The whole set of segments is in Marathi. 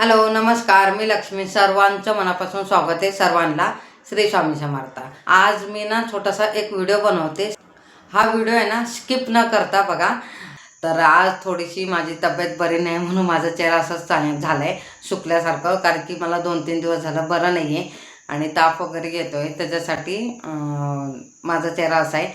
हॅलो नमस्कार. मी लक्ष्मी. सर्वांचं मनापासून स्वागत आहे सर्वांना. श्री स्वामी समर्थ. आज मी ना छोटासा एक व्हिडिओ बनवते. हा व्हिडिओ आहे ना स्किप न करता बघा. तर आज थोडीशी माझी तब्येत बरी नाही म्हणून माझा चेहरा असंच चांगला झाला आहे सुकल्यासारखं. कारण की मला दोन तीन दिवस झालं बरं नाही आहे आणि ताप वगैरे येतोय. त्याच्यासाठी माझा चेहरा असा आहे.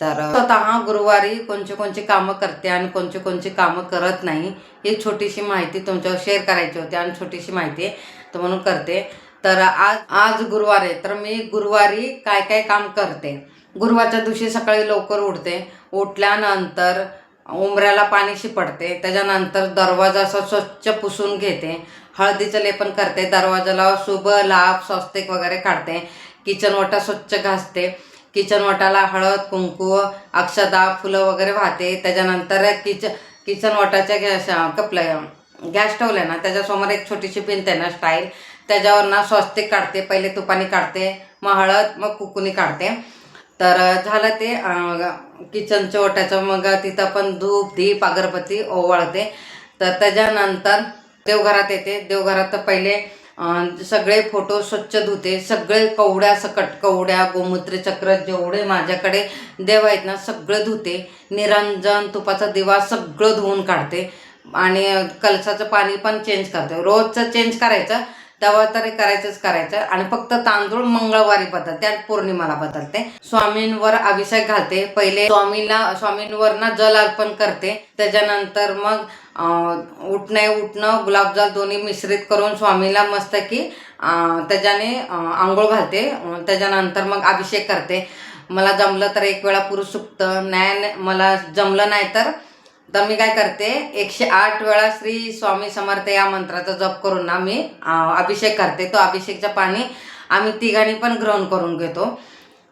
तर स्वतः गुरुवारी कोणची कोणचे कामं करते आणि कोणची कोणची कामं करत नाही ही छोटीशी माहिती तुमच्यावर शेअर करायची होती आणि छोटीशी माहिती तर म्हणून करते. तर आज आज गुरुवार आहे तर मी गुरुवारी काय काय काम करते? गुरुवारच्या दिवशी सकाळी लवकर उठते उठल्यानंतर उंबऱ्याला पाणी शिपडते त्याच्यानंतर दरवाजा असा स्वच्छ पुसून घेते हळदीचं लेपन करते दरवाजाला शुभ लाभ स्वस्तिक वगैरे काढते किचन वाटा स्वच्छ घासते किचन वॉटाला हळद कुंकू अक्षदा फुलं वगैरे वाहते. त्याच्यानंतर किच किचन वॉटाच्या गॅस कपल्या गॅस ठेवल्या ना त्याच्यासमोर एक छोटीशी भिंत आहे ना स्टाईल. त्याच्यावर ना स्वस्तिक काढते पहिले तुपानी काढते मग हळद मग कुकुनी काढते. तर झालं ते किचनच्या ओट्याचं मग तिथं पण धूप धीप अगरबत्ती ओवाळते. तर त्याच्यानंतर देवघरात येते. देवघरात तर पहिले सगळे फोटो स्वच्छ धुते सगळे कवड्या सकट कवड्या गोमूत्र चक्र जेवढे माझ्याकडे देव आहेत ना सगळं धुते. निरंजन तुपाचा दिवा सगळं धुवून काढते. आणि कलसाचं पाणी पण चेंज करते. रोजचं चेंज करायचं तेव्हा तरी करायचंच करायचं. आणि फक्त तांदूळ मंगळवारी बदलते आणि पौर्णिमाला बदलते. स्वामींवर अभिषेक घालते. पहिले स्वामीला स्वामींवर ना जल अर्पण करते. त्याच्यानंतर मग उठणं उठणे उठणं गुलाबजाल दोन्ही मिश्रित करून स्वामीला मस्त की त्याच्याने आंघोळ घालते. त्याच्यानंतर मग अभिषेक करते. मला जमलं तर एक वेळा पुरुष सुकतं. नाही मला जमलं नाही तर तर मी काय करते एकशे आठ वेळा श्री स्वामी समर्थ या मंत्राचा जप करून ना मी अभिषेक करते. तो अभिषेकचं पाणी आम्ही तिघांनी पण ग्रहण करून घेतो.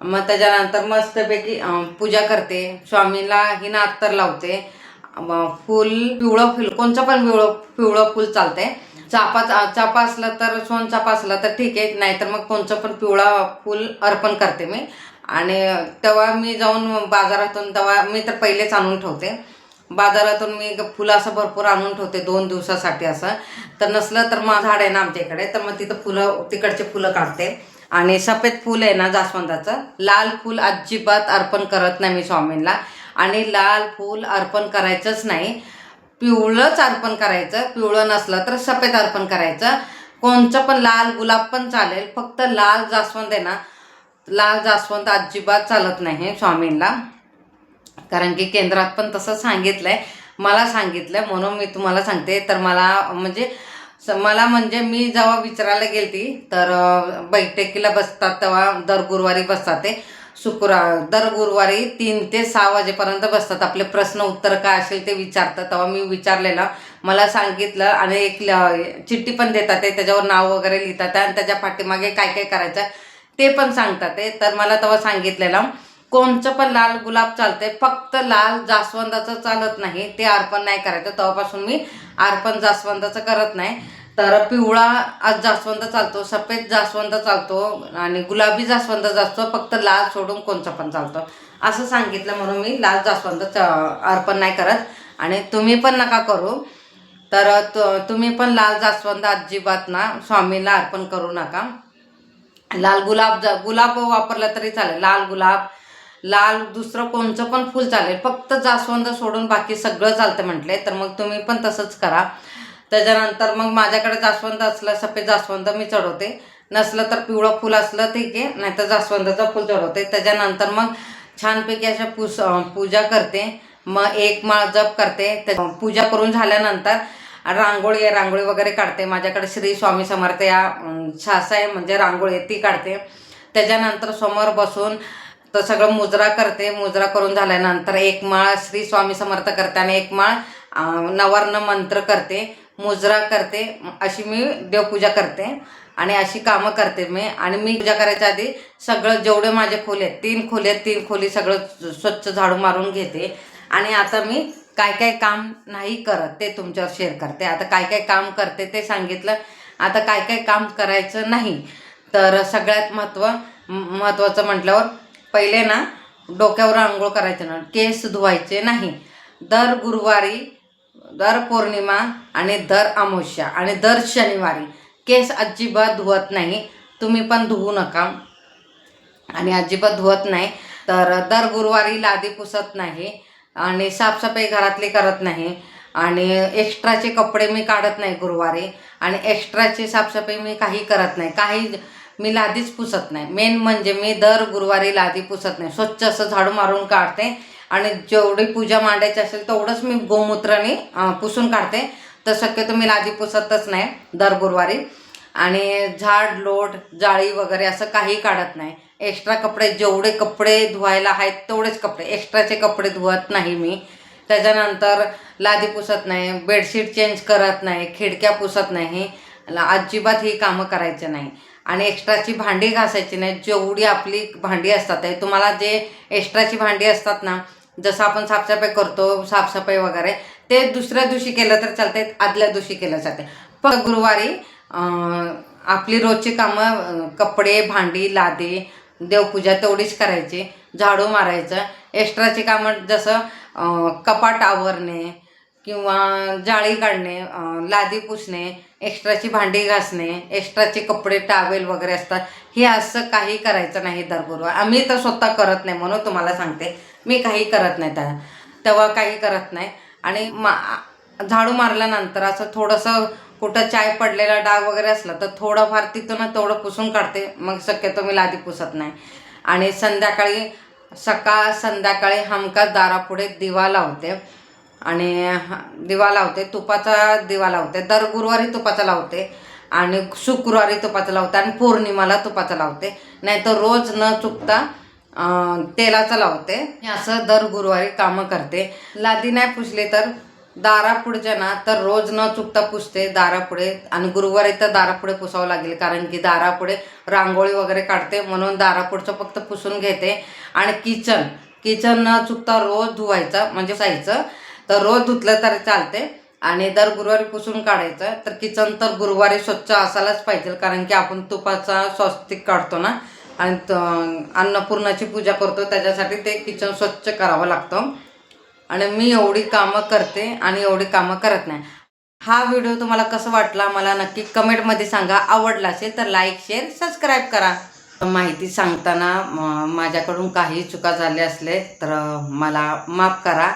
मग त्याच्यानंतर मस्तपैकी पूजा करते. स्वामीला हिना अत्तर लावते. अं, फुल पिवळं फुल कोणचं पण पिवळं पिवळं फुल चालतंय. चापा चापा असलं तर सोन चापा असलं तर ठीक आहे. नाहीतर मग कोणचं पण पिवळा फुल अर्पण करते मी. आणि तेव्हा मी जाऊन बाजारातून तेव्हा मी तर पहिलेच आणून ठेवते. बाजारातून मी फुलं असं भरपूर आणून ठेवते दोन दिवसासाठी असं. तर नसलं तर मग झाड आहे ना आमच्या इकडे तर मग तिथं फुलं तिकडचे फुलं काढते. आणि सफेद फुल आहे ना जास्वंदाचं लाल फुल अजिबात अर्पण करत नाही मी स्वामींना. आणि लाल फुल अर्पण करायचंच नाही. पिवळंच अर्पण करायचं पिवळं नसलं तर सफेद अर्पण करायचं. कोणचं पण लाल गुलाब पण चालेल फक्त लाल जास्वंद आहे ना लाल जास्वंद अजिबात चालत नाही स्वामींना. कारण की केंद्रात पण तसं सांगितलं आहे मला सांगितलं म्हणून मी तुम्हाला सांगते. तर मला म्हणजे स- मला म्हणजे मी जेव्हा विचारायला गेली तर बैठकीला बसतात तेव्हा दर गुरुवारी बसतात ते. शुक्रवार दर गुरुवारी तीन ते सहा वाजेपर्यंत बसतात. आपले प्रश्न उत्तर काय असेल ते विचारतात. तेव्हा मी विचारलेलं मला सांगितलं आणि एक ल- चिठ्ठी पण देतात ते. त्याच्यावर नाव वगैरे लिहितात. आणि त्याच्या पाठीमागे काय काय करायचं ते पण सांगतात ते. तर मला तेव्हा सांगितलेलं कोणचं पण लाल गुलाब चालतंय फक्त लाल जास्वंदाचं चालत नाही. ते अर्पण नाही करायचं. तेव्हापासून मी अर्पण जास्वंदाचं करत नाही. तर पिवळा आज जास्वंद चालतो सफेद जास्वंद चालतो आणि गुलाबी जास्वंद असतो फक्त लाल सोडून कोणचं पण चालतो. असं सांगितलं म्हणून मी लाल जास्वंद अर्पण नाही करत. आणि तुम्ही पण नका करू. तर त- तुम्ही पण लाल जास्वंद अजिबात ना स्वामीला अर्पण करू नका. लाल गुलाब जा गुलाब वापरला तरी चालेल. लाल गुलाब लाल दुसरं कोणचं पण फुल चालेल. फक्त जास्वंद सोडून बाकी सगळं चालतं म्हटले तर मग तुम्ही पण तसंच करा. त्याच्यानंतर मग माझ्याकडे जास्वंद असलं सफेद जास्वंद मी चढवते. नसलं तर पिवळं फुल असलं ठीक आहे नाहीतर जास्वंदाचं फुल चढवते. त्याच्यानंतर मग छानपैकी अशा पूस पूजा करते. मग एक माळ जप करते. त्या- पूजा करून झाल्यानंतर रांगोळी आहे रांगोळी वगैरे काढते. माझ्याकडे श्री स्वामी समर्थ या छासा आहे म्हणजे रांगोळी आहे ती काढते. त्याच्यानंतर समोर बसून तर सगळं मुजरा करते मुजरा करून झाल्यानंतर एक माळ श्री स्वामी समर्थ करते आणि एक माळ नवर्ण मंत्र करते मुजरा करते अशी मी देवपूजा करते आणि अशी कामं करते मी. आणि मी पूजा करायच्या आधी सगळं जेवढे माझे खोले आहेत तीन खोले आहेत तीन खोली सगळं स्वच्छ झाडू मारून घेते. आणि आता मी काय काय काम नाही करत ते तुमच्यावर शेअर करते. आता काय काय काम करते ते सांगितलं. आता काय काय काम करायचं नाही. तर सगळ्यात महत्त्व महत्त्वाचं म्हटल्यावर पहिले ना डोक्यावर आंघोळ करायचं ना केस धुवायचे नाही. दर गुरुवारी दर पौर्णिमा आणि दर अमावस्या आणि दर शनिवारी केस अजिबात धुवत नाही. तुम्ही पण धुवू नका. आणि अजिबात धुवत नाही. तर दर गुरुवारी लादी पुसत नाही आणि साफसफाई घरातली करत नाही. आणि एक्स्ट्राचे कपडे मी काढत नाही गुरुवारी आणि एक्स्ट्राची साफसफाई मी काही करत नाही. काही मी लादीच पुसत नाही. मेन म्हणजे मी दर गुरुवारी लादी पुसत नाही. स्वच्छ असं झाडू मारून काढते आणि जेवढी पूजा मांडायची असेल तेवढंच मी गोमूत्राने पुसून काढते. तर शक्यतो मी लादी पुसतच नाही दर गुरुवारी. आणि झाड लोट जाळी वगैरे असं काही काढत नाही. एक्स्ट्रा कपडे जेवढे कपडे धुवायला आहेत तेवढेच कपडे. एक्स्ट्राचे कपडे धुवत नाही मी. त्याच्यानंतर लादी पुसत नाही बेडशीट चेंज करत नाही खिडक्या पुसत नाही. अजिबात ही कामं करायचे नाही. आणि एक्स्ट्राची भांडी घासायची नाही. जेवढी आपली भांडी असतात आहे तुम्हाला जे एक्स्ट्राची भांडी असतात ना जसं आपण साफसफाई करतो साफसफाई वगैरे ते दुसऱ्या दिवशी केलं तर चालते आदल्या दिवशी केलं जाते पण गुरुवारी आपली रोजची कामं कपडे भांडी लादी देवपूजा तेवढीच करायची. झाडू मारायचं. एक्स्ट्राची कामं जसं कपाट आवरणे किंवा जाळी काढणे लादी पुसणे एक्स्ट्राची भांडी घासणे एक्स्ट्राचे कपडे टावेल वगैरे असतात हे असं काही करायचं नाही दरबरोबर आम्ही तर स्वतः करत नाही म्हणून तुम्हाला सांगते. मी काही करत नाही त्या तेव्हा काही करत नाही. आणि मा झाडू मारल्यानंतर असं थोडंसं कुठं चाय पडलेला डाग वगैरे असला तर थोडंफार तिथून ना तेवढं पुसून काढते मग शक्यतो मी लादी पुसत नाही. आणि संध्याकाळी सकाळ संध्याकाळी हमखास दारापुढे दिवा लावते. आणि दिवा लावते तुपाचा दिवा लावते. दर गुरुवारी तुपाचा लावते आणि शुक्रवारी तुपाचा लावते आणि पौर्णिमाला तुपाचा लावते. नाहीतर रोज न चुकता तेलाचं लावते. असं दर गुरुवारी कामं करते. लादी नाही पुसली तर दारापुढच्या ना तर रोज न चुकता पुसते दारापुढे आणि गुरुवारी तर दारापुढे पुसावं लागेल कारण की दारापुढे रांगोळी वगैरे काढते. म्हणून दारापुढचं फक्त पुसून घेते. आणि किचन किचन न चुकता रोज धुवायचं म्हणजे जायचं तर रोज धुतलं तरी चालते. आणि दर गुरुवारी पुसून काढायचं. तर किचन तर गुरुवारी स्वच्छ असायलाच पाहिजे कारण की आपण तुपाचा स्वस्तिक काढतो ना. आणि अन्नपूर्णाची पूजा करतो त्याच्यासाठी ते किचन स्वच्छ करावं लागतं. आणि मी एवढी कामं करते आणि एवढी कामं करत नाही. हा व्हिडिओ तुम्हाला कसं वाटला मला नक्की कमेंटमध्ये सांगा. आवडला असेल तर लाईक शेअर सबस्क्राईब करा. माहिती सांगताना माझ्याकडून काही चुका झाल्या असले तर मला माफ करा.